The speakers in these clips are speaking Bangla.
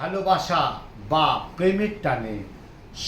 ভালোবাসা বা প্রেমের টানে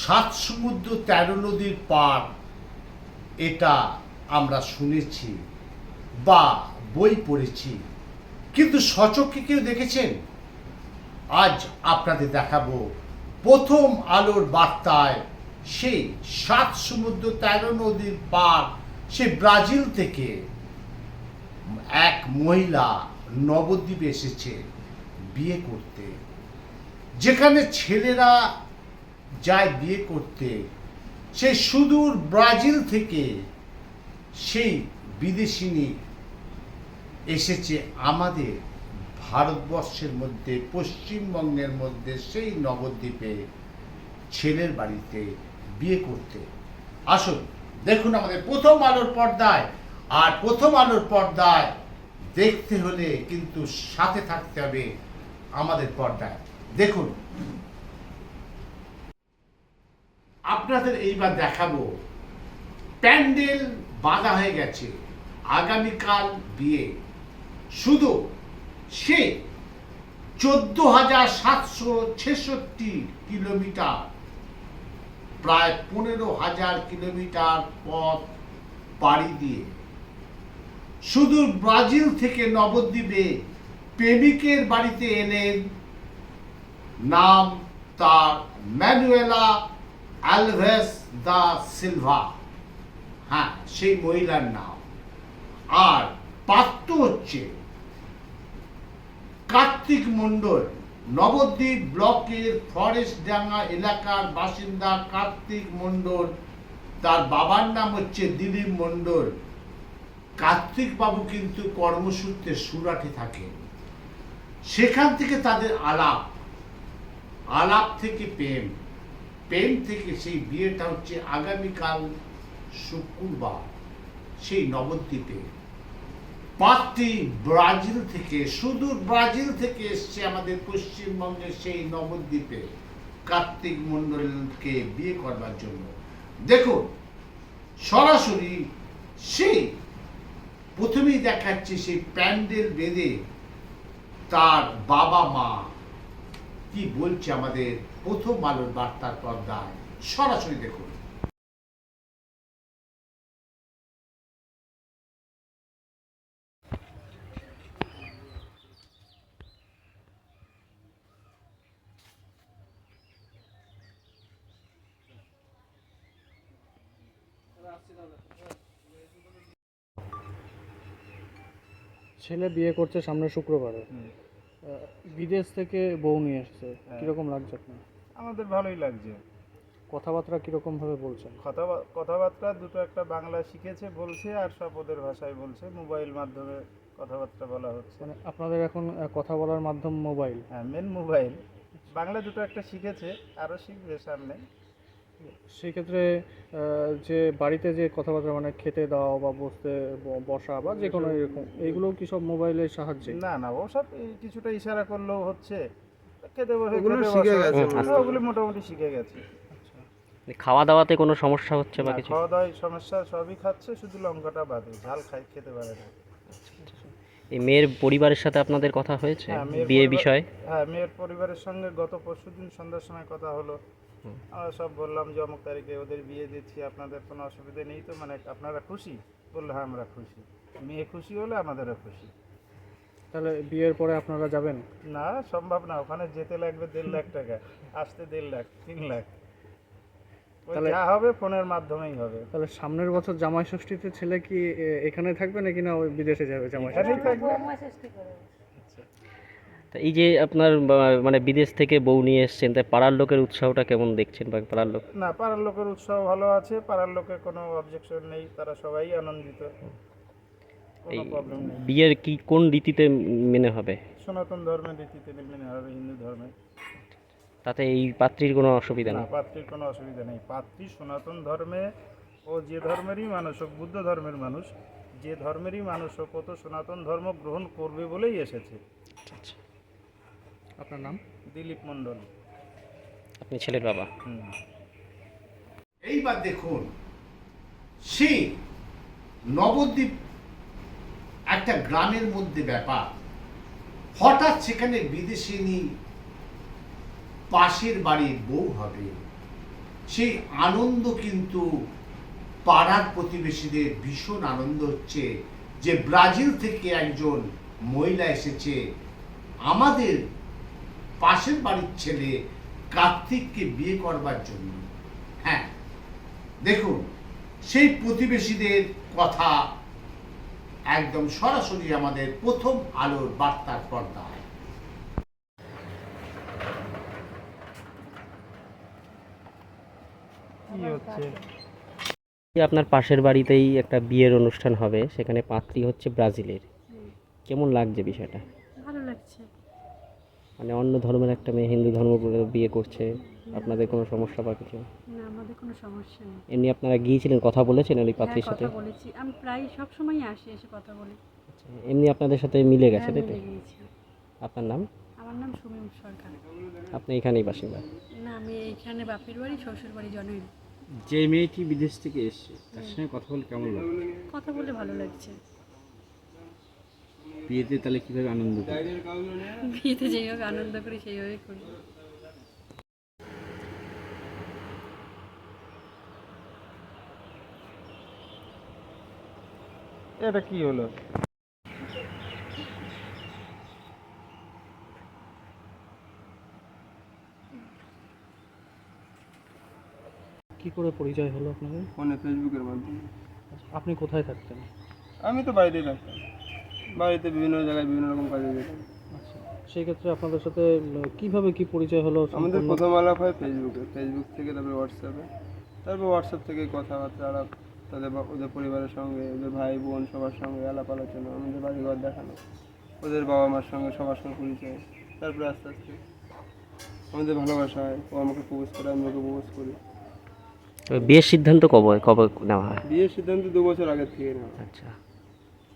সাত সমুদ্র তেরো নদীর পার, এটা আমরা শুনেছি বা বই পড়েছি। কিন্তু সচক্ষে কেউ দেখেছেন? আজ আপনাদের দেখাবো প্রথম আলোর বার্তায় সেই সাত সমুদ্র তেরো নদীর পার, সে ব্রাজিল থেকে এক মহিলা নবদ্বীপে এসেছে বিয়ে করতে। যেখানে ছেলেরা যায় বিয়ে করতে সেই সুদূর ব্রাজিল থেকে সেই বিদেশিনী এসেছে আমাদের ভারতবর্ষের মধ্যে, পশ্চিমবঙ্গের মধ্যে সেই নবদ্বীপে ছেলের বাড়িতে বিয়ে করতে। আসুন, দেখুন আমাদের প্রথম আলোর পর্দায়। আর প্রথম আলোর পর্দায় দেখতে হলে কিন্তু সাথে থাকতে হবে আমাদের পর্দায়। দেখুন, আপনাদের এইবার দেখাবো, প্যান্ডেল বাঁধা হয়ে গেছে আগামীকাল বিয়ে। শুধু সে চোদ্দ হাজার সাতশো ছেষট্টি কিলোমিটার, প্রায় পনেরো হাজার কিলোমিটার পথ পাড়ি দিয়ে। সুদূর ব্রাজিল থেকে নবদ্বীপে প্রেমিকের বাড়িতে এলেন নাম তার ম্যানুয়েলা অ্যালভেস দা সিলভা। হ্যাঁ সেই মহিলার নাম। আর পাত্র হচ্ছে কার্তিক মণ্ডল, নবদ্বীপ ব্লকের ফরেস্ট ডাঙ্গা এলাকার বাসিন্দা কার্তিক মণ্ডল। তার বাবার নাম হচ্ছে দিলীপ মণ্ডল। কার্তিক বাবু কিন্তু কর্মসূত্রে সুরাটে থাকেন। সেখান থেকে তাদের আলাপ। আলাপ থেকে প্রেম। প্রেম থেকে সেই বিয়েটা হচ্ছে আগামীকাল শুক্রবার, সেই নবদ্বীপে। পাত্রী ব্রাজিল থেকে, সুদূর ব্রাজিল থেকে এসছে আমাদের পশ্চিমবঙ্গের সেই নবদ্বীপে। কার্তিক মণ্ডলকে বিয়ে করবার জন্য। দেখুন, সরাসরি সেই প্রথমেই দেখাচ্ছে সেই প্যান্ডেল বেঁধে তার বাবা মা কি বলছে আমাদের প্রথম আলোর বার্তার পর্দায় সরাসরি দেখুন। ছেলে বিয়ে করছে সামনে শুক্রবারে। বিদেশ থেকে বউ নিয়ে এসছে। হ্যাঁ। কীরকম লাগছে আপনার? আমাদের ভালোই লাগছে। কথাবার্তা কীরকম ভাবে বলছেন? কথা কথাবার্তা দুটো একটা বাংলা শিখেছে বলছে আর সব ওদের ভাষায় বলছে। মোবাইল মাধ্যমে কথাবার্তা বলা হচ্ছে। মানে আপনাদের এখন কথা বলার মাধ্যম মোবাইল? হ্যাঁ মেন মোবাইল। বাংলা দুটো একটা শিখেছে আরও শিখবে সামনে। সেই ক্ষেত্রে আহ, যে বাড়িতে যে কথাবার্তা মানে খেতে দেওয়া বা বসতে বসা বা যে কোনো এরকম এইগুলো কি সব মোবাইলের সাহায্যে? না না ওসব কিছুটা ইশারা করলেও হচ্ছে। খেতে বসে ওগুলো শিখে গেছে ওগুলো মোটামুটি শিখে গেছে। খাওয়া দাওয়াতে কোনো সমস্যা হচ্ছে বা না, কিছু? খাওয়া দাওয়ায় সমস্যা সবই খাচ্ছে শুধু লঙ্কাটা বাদে ঝাল খাই খেতে পারে না। এই মেয়ের পরিবারের সাথে আপনাদের কথা হয়েছে? হ্যাঁ, বিয়ে বিষয়ে? হ্যাঁ মেয়ের পরিবারের সঙ্গে গত পরশুদিন সন্ধ্যার সময় কথা হলো। আমরা সব বললাম যে অমুক তারিখে ওদের বিয়ে দিচ্ছি আপনাদের কোনো অসুবিধা নেই তো মানে আপনারা খুশি? বলল হ্যাঁ আমরা খুশি। মেয়ে খুশি হলে আমাদেরও খুশি। তাহলে বিয়ের পরে আপনারা যাবেন? না সম্ভব না ওখানে যেতে লাগবে দেড় লাখ টাকা আসতে দেড় লাখ তিন লাখ। তাহলে- যা হবে ফোনের মাধ্যমেই হবে। তাহলে সামনের বছর জামাই ষষ্ঠীতে ছেলে কি এখানে থাকবে নাকি না ওই বিদেশে যাবে জামাই ষষ্ঠী? থাকবে তা এই যে আপনার মানে বিদেশ থেকে বউ নিয়ে এসছেন তাই পাড়ার লোকের উৎসাহটা কেমন দেখছেন বা পাড়ার লোক? না পাড়ার লোকের উৎসাহ ভালো আছে পাড়ার লোকের কোনো অবজেকশন নেই তারা সবাই আনন্দিত। এই প্রবলেম বিয়ের কি কোন রীতিতে মেনে হবে? সনাতন ধর্মের রীতিতে মেনে হবে হিন্দু ধর্মে তাতে এই পাত্রীর কোনো অসুবিধা না নেই? পাত্রীর কোনো অসুবিধা নেই। পাত্রী সনাতন ধর্মে ও যে ধর্মেরই মানুষ হোক বুদ্ধ ধর্মের মানুষ যে ধর্মেরই মানুষ হোক ও তো সনাতন ধর্ম গ্রহণ করবে বলেই এসেছে। আপনার নাম? দিলীপ মণ্ডল। আপনি ছেলের বাবা। এইবার দেখুন সেই নবদ্বীপ একটা গ্রামের মধ্যে ব্যাপার। হঠাৎ সেখানে বিদেশিনী পাশের বাড়ির বউ হবে। সেই আনন্দ কিন্তু পাড়ার প্রতিবেশীদের ভীষণ আনন্দ হচ্ছে যে ব্রাজিল থেকে একজন মহিলা এসেছে। আমাদের পাশের বাড়ির ছেলে কার্তিককে বিয়ে করবার জন্য। হ্যাঁ দেখুন সেই প্রতিবেশীদের কথা একদম সরাসরি আমাদের প্রথম আলোর বার্তার পর্দায়। কি আপনার পাশের বাড়িতেই একটা বিয়ের অনুষ্ঠান হবে সেখানে পাত্রী হচ্ছে ব্রাজিলের। কেমন লাগছে বিষয়টা? মানে অন্য ধর্মের একটা মেয়ে হিন্দু ধর্ম করে বিয়ে করছে আপনাদের কোনো সমস্যা বা কিছু? না আমাদের কোনো সমস্যা নেই। এমনি আপনারা গিয়েছিলেন কথা বলেছেন ওই হ্যাঁ পাত্রীর সাথে? কথা বলেছি। আমি প্রায় সব সময় আসি এসে কথা বলি। আচ্ছা, এমনি আপনাদের সাথে মিলে গেছে হ্যাঁ তাই তো? গিয়েছি। আপনার নাম? আমার নাম সুমিম সরকার। আপনি এখানেই বাসিন্দা? না আমি এইখানে বাপের বাড়ি শ্বশুর বাড়ি জনই যে মেয়েটি বিদেশ থেকে এসছে তার সঙ্গে কথা বলে কেমন লাগে কথা বলে ভালো লাগছে। বিয়েতে তাহলে কীভাবে আনন্দ করে? বিয়েতে যেইভাবে আনন্দ করি সেইভাবে করি। এটা কি হলো? কি করে পরিচয় হলো আপনাদের? ফোনে ফেসবুকের মাধ্যমে। আচ্ছা, আপনি কোথায় থাকতেন? আমি তো বাইরে থাকতাম। বাড়িতে বিভিন্ন জায়গায় বিভিন্ন রকম কাজে যেতাম আচ্ছা সেই ক্ষেত্রে আপনাদের সাথে কীভাবে কি পরিচয় হলো আমাদের? প্রথম আলাপ হয় ফেসবুকে ফেসবুক থেকে তারপরে হোয়াটসঅ্যাপে তারপর হোয়াটসঅ্যাপ থেকে কথাবার্তা আলাপ তাদের ওদের পরিবারের সঙ্গে ওদের ভাই বোন সবার সঙ্গে আলাপ আলোচনা আমাদের বাড়িঘর দেখানো। ওদের বাবা মার সঙ্গে সবার সঙ্গে পরিচয়। তারপরে আস্তে আস্তে আমাদের ভালোবাসা হয়। ও আমাকে প্রপোজ করে আমি ওকে প্রপোজ করি। বিয়ের সিদ্ধান্ত কবে কবে নেওয়া হয়? বিয়ের সিদ্ধান্ত দু বছর আগের থেকে নেওয়া। আচ্ছা।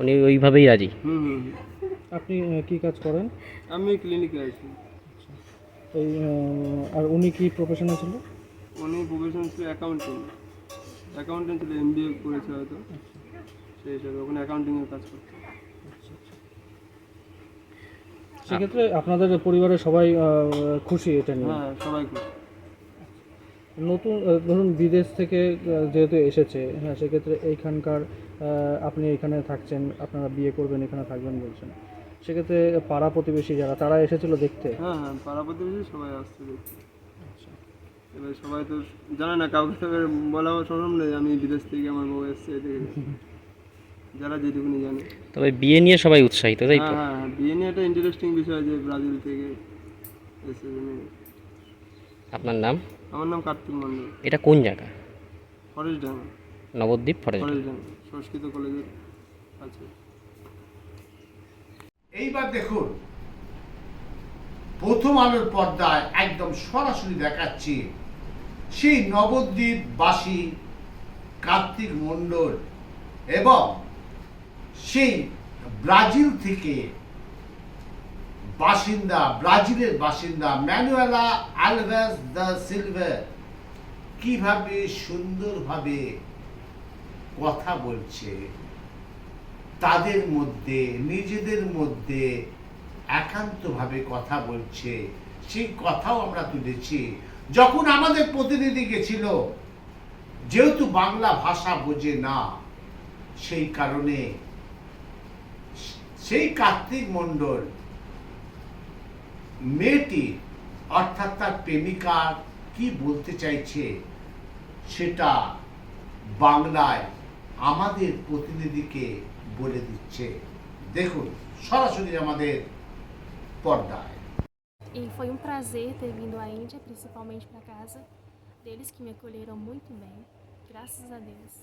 উনি ওইভাবেই রাজি। হুম হুম হুম। আপনি কি কাজ করেন? আমি ক্লিনিকে আছি। এই আর উনি কি প্রফেশনে ছিল? উনি প্রফেশন ছিল অ্যাকাউন্টিং অ্যাকাউন্টিং ছিল এমবিএ করেছে হয়তো। সেই হিসাবে ওখানে অ্যাকাউন্টিংয়ের কাজ করতো সেক্ষেত্রে আপনাদের পরিবারের সবাই খুশি এটা নিয়ে? হ্যাঁ সবাই খুশি। নতুন ধরুন বিদেশ থেকে যেহেতু এসেছে হ্যাঁ সেক্ষেত্রে এইখানকার আপনি এখানে থাকছেন আপনারা বিয়ে করবেন এখানে থাকবেন বলছেন। সেক্ষেত্রে পাড়া প্রতিবেশী যারা তারা এসেছিল দেখতে? হ্যাঁ হ্যাঁ পাড়া প্রতিবেশী সবাই আসছে দেখতে। এবার সবাই তো জানে না কাউকে তো বলা সম্ভব নেই আমি বিদেশ থেকে আমার বউ এসছে যারা যেটুকুনি জানে। তবে বিয়ে নিয়ে সবাই উৎসাহিত তাই হ্যাঁ তো? হ্যাঁ হ্যাঁ, বিয়ে নিয়ে একটা ইন্টারেস্টিং বিষয় যে ব্রাজিল থেকে এসে আপনার নাম? আমার নাম কার্তিক মন্ডল এটা কোন জায়গা? ফরেস্ট ডাঙ্গা। নবদ্বীপ ফরেস্ট সংস্কৃত কলেজের আছে। এইবার দেখুন প্রথম আলোর পর্দায় একদম সরাসরি দেখাচ্ছি সেই নবদ্বীপবাসী কার্তিক মণ্ডল এবং সেই ব্রাজিল থেকে বাসিন্দা ব্রাজিলের বাসিন্দা ম্যানুয়েলা আলভেস দ্য সিলভার কীভাবে সুন্দরভাবে কথা বলছে, তাদের মধ্যে, নিজেদের মধ্যে একান্তভাবে কথা বলছে। সেই কথাও আমরা তুলেছি। যখন আমাদের প্রতিনিধি গেছিল, যেহেতু বাংলা ভাষা বোঝে না, সেই কারণে সেই কার্তিক মণ্ডল মেয়েটি, অর্থাৎ তার প্রেমিকা, কি বলতে চাইছে, সেটা বাংলায় আমাদের প্রতিনিধিকে বলে দিচ্ছে দেখুন সরাসরি আমাদের পর্দায় E foi um prazer ter vindo à Índia, principalmente para casa deles que me acolheram muito bem. Graças a Deus.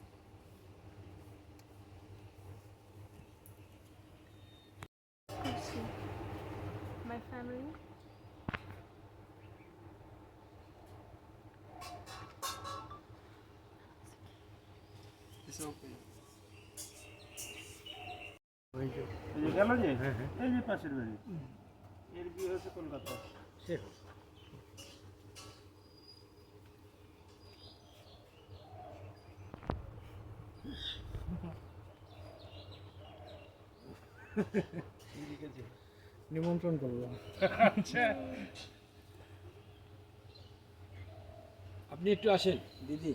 এই যে গেল যে এই যে পাশের বাড়ি এর বিয়ে কলকাতা নিমন্ত্রণ করলাম আপনি একটু আসেন দিদি।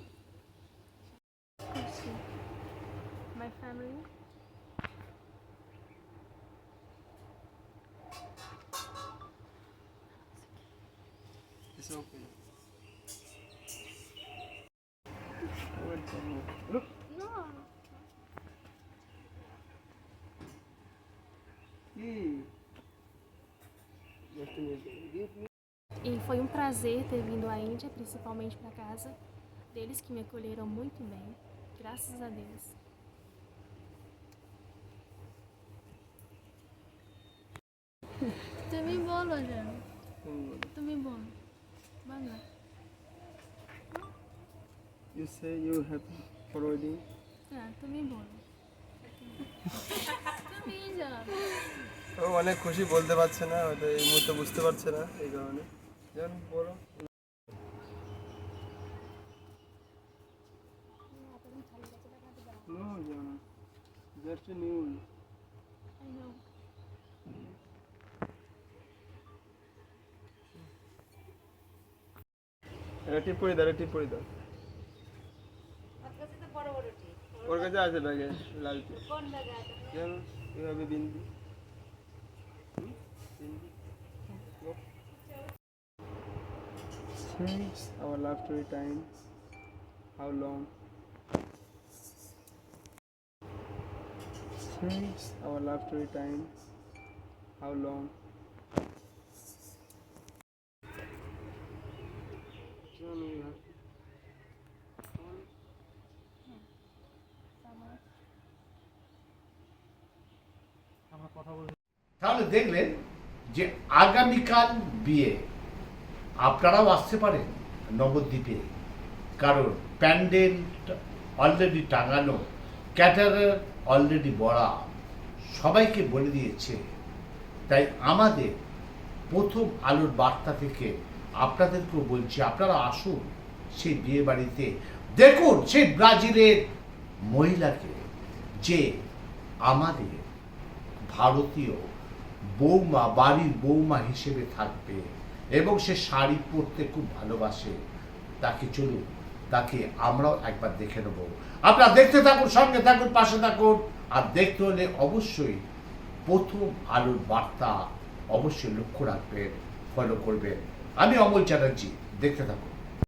Esse é o. Não. E foi um prazer ter vindo à Índia, principalmente para casa deles que me acolheram muito bem, graças a Deus. तुम्ही बोल हो जाओ तुम्ही बोल Bangla You say you have already হ্যাঁ তুমি বলো তুমি জানো ও অনেক খুশি বলতে পারছে না হয়তো এই মুহূর্তে বুঝতে পারছে না এই কারণে। যেমন বলো। No, Jana. Just a news. I know. এটা টিপ করে দাও এটা টিপ করে দাও ওর কাছে আছে ব্যাগে লাল টিপ যেমন এভাবে বিন্দি হুম, bindi Go. Since our love story time, how long? Since our love story time, how long? তাহলে দেখলেন যে আগামীকাল বিয়ে। আপনারাও আসতে পারেন নবদ্বীপে কারণ প্যান্ডেল অলরেডি টাঙানো, ক্যাটারার অলরেডি বড়া, সবাইকে বলে দিয়েছে। তাই আমাদের প্রথম আলোর বার্তা থেকে আপনাদেরকেও বলছি, আপনারা আসুন সেই বিয়ে বাড়িতে দেখুন সেই ব্রাজিলের মহিলাকে যে আমাদের ভারতীয় বৌমা, বাড়ির বৌমা হিসেবে থাকবে এবং সে শাড়ি পরতে খুব ভালোবাসে। তাকে চলুন, তাকে আমরাও একবার দেখে নেব। আপনারা দেখতে থাকুন, সঙ্গে থাকুন, পাশে থাকুন। আর দেখতে হলে অবশ্যই প্রথম আলোর বার্তা অবশ্যই লক্ষ্য রাখবেন ফলো করবেন। আমি অমল চ্যাটার্জি, দেখতে থাকুন।